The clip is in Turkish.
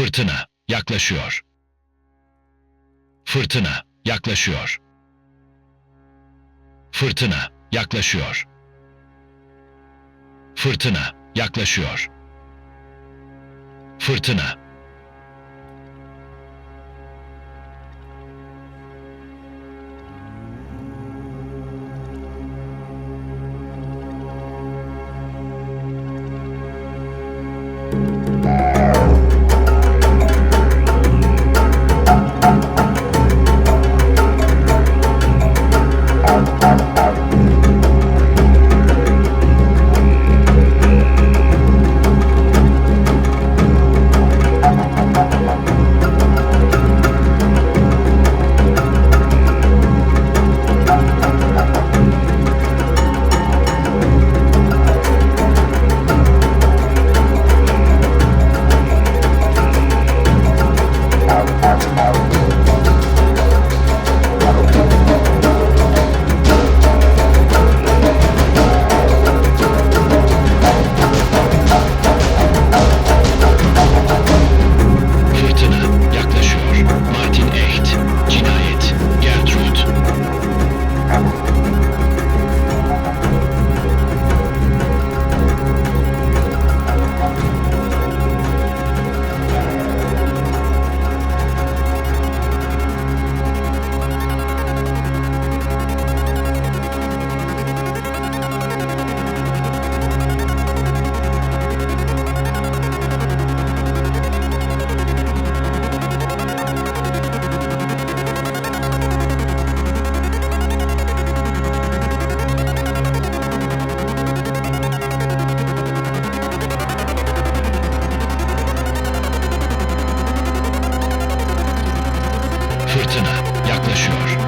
Fırtına yaklaşıyor. Fırtına yaklaşıyor. Fırtına yaklaşıyor. Fırtına yaklaşıyor. Fırtına Fırtına Fırtına yaklaşıyor.